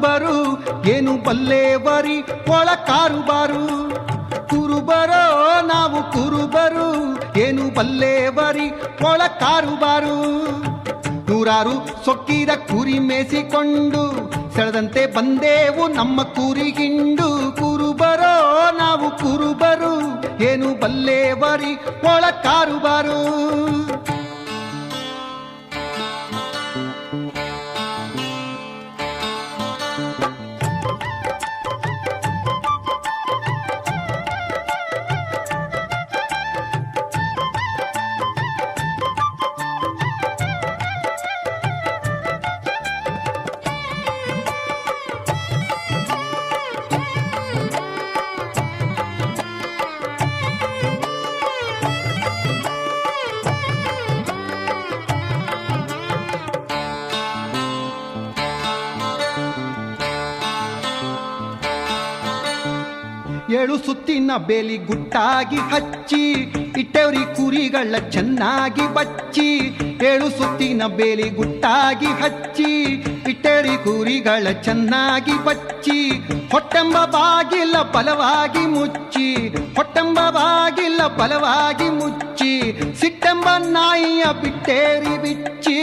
ಕುರುಬರು ಏನು ಬಲ್ಲೇವರಿ, ಒಳ ಕಾರುಬಾರು ಕುರುಬರೋ ನಾವು ಕುರುಬರು ಏನು ಬಲ್ಲೇವರಿ, ಒಳ ಕಾರುಬಾರು ನೂರಾರು ಸೊಕ್ಕಿದ ಕುರಿ ಮೇಸಿಕೊಂಡು ಸೆಳೆದಂತೆ ಬಂದೇವು ನಮ್ಮ ಕುರಿಗಿಂಡು ಕುರುಬರೋ ನಾವು ಕುರುಬರು ಏನು ಬಲ್ಲೇವರಿ, ಒಳ ಕಾರುಬಾರು ಏಳು ಸುತ್ತಿನ ಬೇಲಿ ಗುಟ್ಟಾಗಿ ಹಚ್ಚಿ, ಇಟ್ಟವ್ರಿ ಕುರಿಗಳ ಚೆನ್ನಾಗಿ ಬಚ್ಚಿ, ಏಳು ಸುತ್ತಿನ ಬೇಲಿ ಗುಟ್ಟಾಗಿ ಹಚ್ಚಿ ಇಟ್ಟರಿ ಕುರಿಗಳ ಚೆನ್ನಾಗಿ ಬಚ್ಚಿ, ಹೊಟ್ಟೆಂಬ ಬಾಗಿಲ ಬಲವಾಗಿ ಮುಚ್ಚಿ, ಹೊಟ್ಟೆಂಬ ಬಾಗಿಲ ಬಲವಾಗಿ ಮುಚ್ಚಿ, ಸಿಟ್ಟೆಂಬ ನಾಯಿಯ ಬಿಟ್ಟೇರಿ ಬಿಚ್ಚಿ.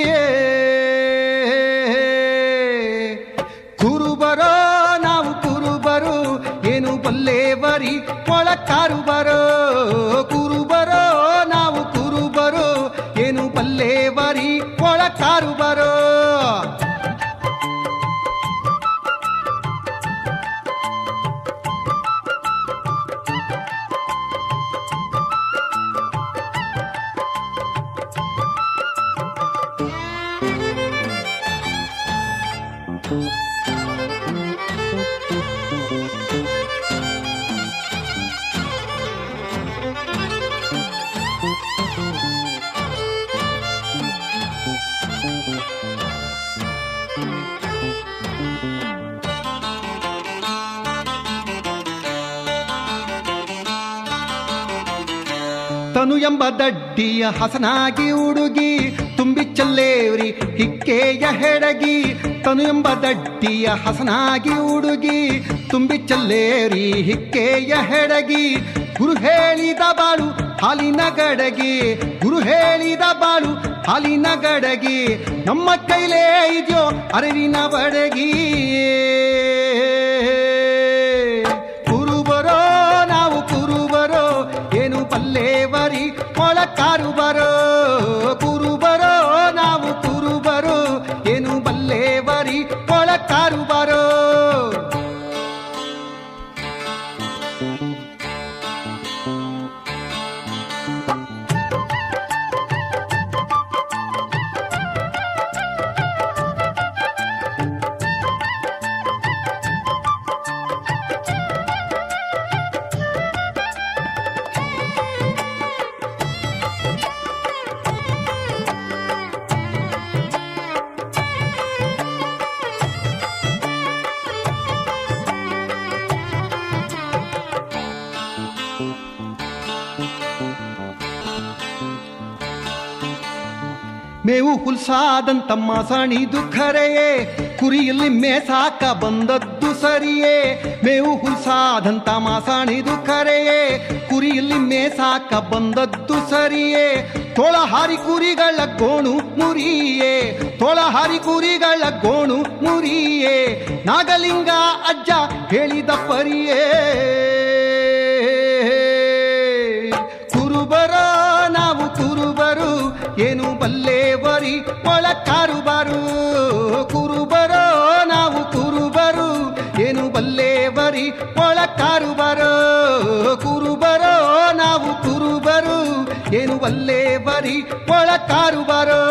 ತನು ಎಂಬ ದಡ್ಡಿಯ ಹಸನಾಗಿ ಉಡುಗಿ ತುಂಬಿ ಚಲ್ಲೇವ್ರಿ ಹಿಕ್ಕೆಯ ಹೆಡಗಿ. ತನು ಎಂಬ ದಡ್ಡಿಯ ಹಸನಾಗಿ ಉಡುಗಿ ತುಂಬಿ ಚಲ್ಲೇವ್ರಿ ಹಿಕ್ಕೆಯ ಹೆಡಗಿ. ಗುರು ಹೇಳಿದ ಬಾಳು ಹಾಲಿನ ಗಡಗಿ, ಗುರು ಹೇಳಿದ ಬಾಳು ಹಾಲಿನ ಗಡಗಿ. ನಮ್ಮ ಕೈಲೇ ಇದೆಯೋ ಅರಿವಿನ ಬಡಗಿ. ಮೇವು ಹುಲ್ಸಾದಂತಮ್ಮ ಸಣಿದು ಖರೆಯೇ ಕುರಿಯಲ್ಲಿ ಮೇಸಾಕ ಬಂದದ್ದು ಸರಿಯೇ. ಮೇವು ಹುಲ್ಸಾದಂತ ಮಾಸಾಣಿದು ಖರೆಯೇ ಕುರಿಯಲ್ಲಿ ಮೇಸಾಕ ಬಂದದ್ದು ಸರಿಯೇ. ತೋಳಹಾರಿ ಕುರಿಗಳ ಗೋಣು ಮುರಿಯೇ, ತೋಳಹಾರಿ ಕುರಿಗಳ ಗೋಣು ಮುರಿಯೇ. ನಾಗಲಿಂಗ ಅಜ್ಜ ಹೇಳಿದ ಪರಿಯೇ. ಕಾರುಬಾರು, ಕುರುಬರೋ, ನಾವು ಕುರುಬರು. ಏನು ಬಲ್ಲೇವರಿ, ಒಳ ಕಾರುಬರೋ, ಕುರುಬರೋ, ನಾವು ಕುರುಬರು. ಏನು ಬಲ್ಲೇವರಿ, ಒಳ ಕಾರುಬರೋ.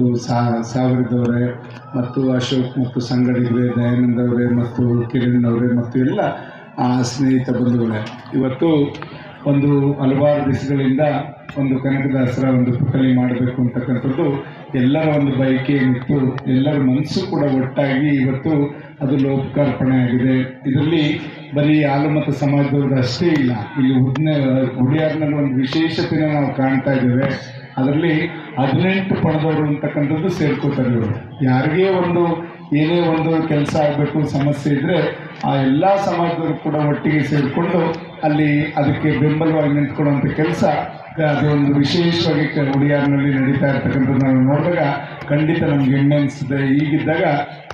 ಮತ್ತು ಸಾ ಸಾವಿರದವರೇ ಮತ್ತು ಅಶೋಕ್ ಮತ್ತು ಸಂಗಡಿಗರೇ ದಯಾನಂದ್ ಅವರೇ ಮತ್ತು ಕಿರಣ್ ಅವರೇ ಮತ್ತು ಎಲ್ಲ ಆ ಸ್ನೇಹಿತ ಬಂಧುಗಳೇ. ಇವತ್ತು ಒಂದು ಹಲವಾರು ದಿವಸಗಳಿಂದ ಒಂದು ಕನಕದಾಸರ ಒಂದು ಪುಟಲಿ ಮಾಡಬೇಕು ಅಂತಕ್ಕಂಥದ್ದು ಎಲ್ಲರ ಒಂದು ಬಯಕೆ ಮತ್ತು ಎಲ್ಲರ ಮನಸ್ಸು ಕೂಡ ಒಟ್ಟಾಗಿ ಇವತ್ತು ಅದು ಲೋಕಾರ್ಪಣೆ ಆಗಿದೆ. ಇದರಲ್ಲಿ ಬರೀ ಆಲಮತ ಸಮಾಜದವ್ರದ್ದು ಅಷ್ಟೇ ಇಲ್ಲ. ಇಲ್ಲಿ ಹುಡ್ನ ಹುಡಿಯಾರ್ನಲ್ಲಿ ಒಂದು ವಿಶೇಷತೆಯನ್ನು ನಾವು ಕಾಣ್ತಾ ಇದ್ದೇವೆ. ಅದರಲ್ಲಿ ಹದಿನೆಂಟು ಪಣದವರು ಅಂತಕ್ಕಂಥದ್ದು ಸೇರ್ಕೋತಾರೆ ಇವರು. ಯಾರಿಗೇ ಒಂದು ಏನೇ ಒಂದು ಕೆಲಸ ಆಗಬೇಕು, ಸಮಸ್ಯೆ ಇದ್ರೆ ಆ ಎಲ್ಲ ಸಮಾಜದವರು ಕೂಡ ಒಟ್ಟಿಗೆ ಸೇರಿಕೊಂಡು ಅಲ್ಲಿ ಅದಕ್ಕೆ ಬೆಂಬಲವಾಗಿ ನಿಂತ್ಕೊಳ್ಳುವಂಥ ಕೆಲಸ ಅದು ಒಂದು ವಿಶೇಷವಾಗಿ ಉಡಿಯಾರ್ನಲ್ಲಿ ನಡೀತಾ ಇರ್ತಕ್ಕಂಥದ್ದು ನಾವು ನೋಡಿದಾಗ ಖಂಡಿತ ನಮ್ಗೆ ಹೆಮ್ಮೆ ಅನಿಸ್ತದೆ ಈಗಿದ್ದಾಗ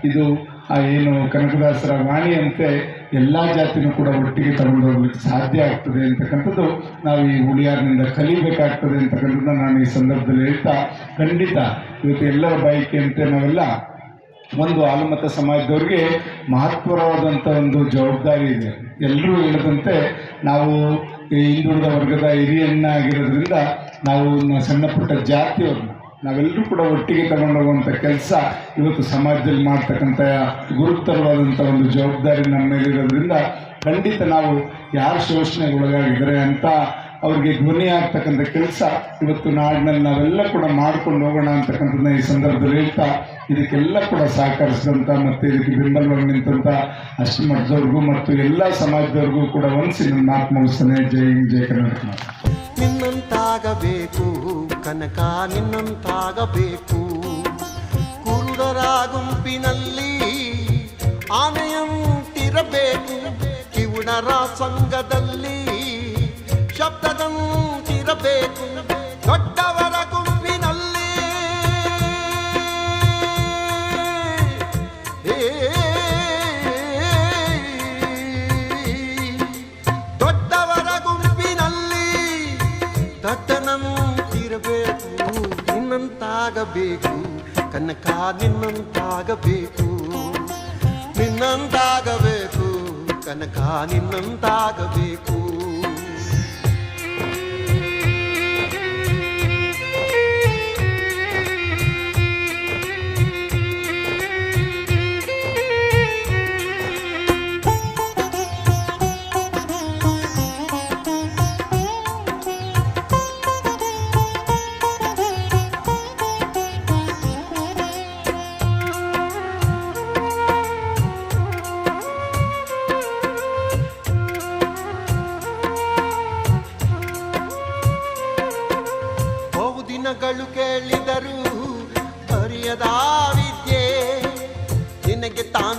ಇದು ಆ ಏನು ಕನಕದಾಸರ ವಾಣಿಯಂತೆ ಎಲ್ಲ ಜಾತಿನೂ ಕೂಡ ಒಟ್ಟಿಗೆ ತಗೊಂಡು ಹೋಗ್ಲಿಕ್ಕೆ ಸಾಧ್ಯ ಆಗ್ತದೆ ಅಂತಕ್ಕಂಥದ್ದು ನಾವು ಈ ಉಳಿಯಾರಿನಿಂದ ಕಲಿಬೇಕಾಗ್ತದೆ ಅಂತಕ್ಕಂಥದ್ದು ನಾನು ಈ ಸಂದರ್ಭದಲ್ಲಿ ಹೇಳ್ತಾ, ಖಂಡಿತ ಇವತ್ತು ಎಲ್ಲರ ಬಯಕೆಯಂತೆ ನಾವೆಲ್ಲ ಒಂದು ಆಲಮತ ಸಮಾಜದವ್ರಿಗೆ ಮಹತ್ವರವಾದಂಥ ಒಂದು ಜವಾಬ್ದಾರಿ ಇದೆ. ಎಲ್ಲರೂ ಹೇಳಿದಂತೆ ನಾವು ಹಿಂದುಳಿದ ವರ್ಗದ ಹಿರಿಯನ್ನಾಗಿರೋದ್ರಿಂದ ನಾವು ಸಣ್ಣ ಪುಟ್ಟ ಜಾತಿಯವ್ರನ್ನ ನಾವೆಲ್ಲರೂ ಕೂಡ ಒಟ್ಟಿಗೆ ತಗೊಂಡೋಗುವಂಥ ಕೆಲಸ ಇವತ್ತು ಸಮಾಜದಲ್ಲಿ ಮಾಡ್ತಕ್ಕಂಥ ಗುರುತರವಾದಂಥ ಒಂದು ಜವಾಬ್ದಾರಿ ನಮ್ಮ ಮೇಲಿರೋದ್ರಿಂದ ಖಂಡಿತ ನಾವು ಯಾರು ಶೋಷಣೆಗೆ ಒಳಗಾಗಿದ್ದಾರೆ ಅಂತ ಅವ್ರಿಗೆ ಧ್ವನಿ ಆಗ್ತಕ್ಕಂಥ ಕೆಲಸ ಇವತ್ತು ನಾಡಿನಲ್ಲಿ ನಾವೆಲ್ಲ ಕೂಡ ಮಾಡ್ಕೊಂಡು ಹೋಗೋಣ ಅಂತಕ್ಕಂಥದ್ದನ್ನ ಈ ಸಂದರ್ಭದಲ್ಲಿ ಹೇಳ್ತಾ ಇದಕ್ಕೆಲ್ಲ ಕೂಡ ಸಹಕರಿಸಿದಂಥ ಮತ್ತು ಇದಕ್ಕೆ ಬೆಂಬಲವಾಗಿ ನಿಂತಂಥ ಅಷ್ಟಮಠದವ್ರಿಗೂ ಮತ್ತು ಎಲ್ಲ ಸಮಾಜದವ್ರಿಗೂ ಕೂಡ ಒಂದು ನನ್ನ ಮಾತು ಮುಗಿಸ್ತಾನೆ ಜೈ ಹಿಂದ್, ಜೈ ಕರ್ನಾಟಕ. ಕನಕ ನಿನ್ನಂತಾಗಬೇಕು. ಕುರುಡರ ಗುಂಪಿನಲ್ಲಿ ಆನೆಯಂತಿರಬೇಕು. ಕಿವುಡರ ಸಂಘದಲ್ಲಿ ಶಬ್ದದಂತಿರಬೇಕು. ನಿನ್ನಂತಾಗಬೇಕು ಕನಕ ನಿನ್ನಂತಾಗಬೇಕು.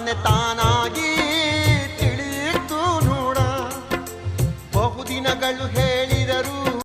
ನಿನಗೆ ತಾನೆ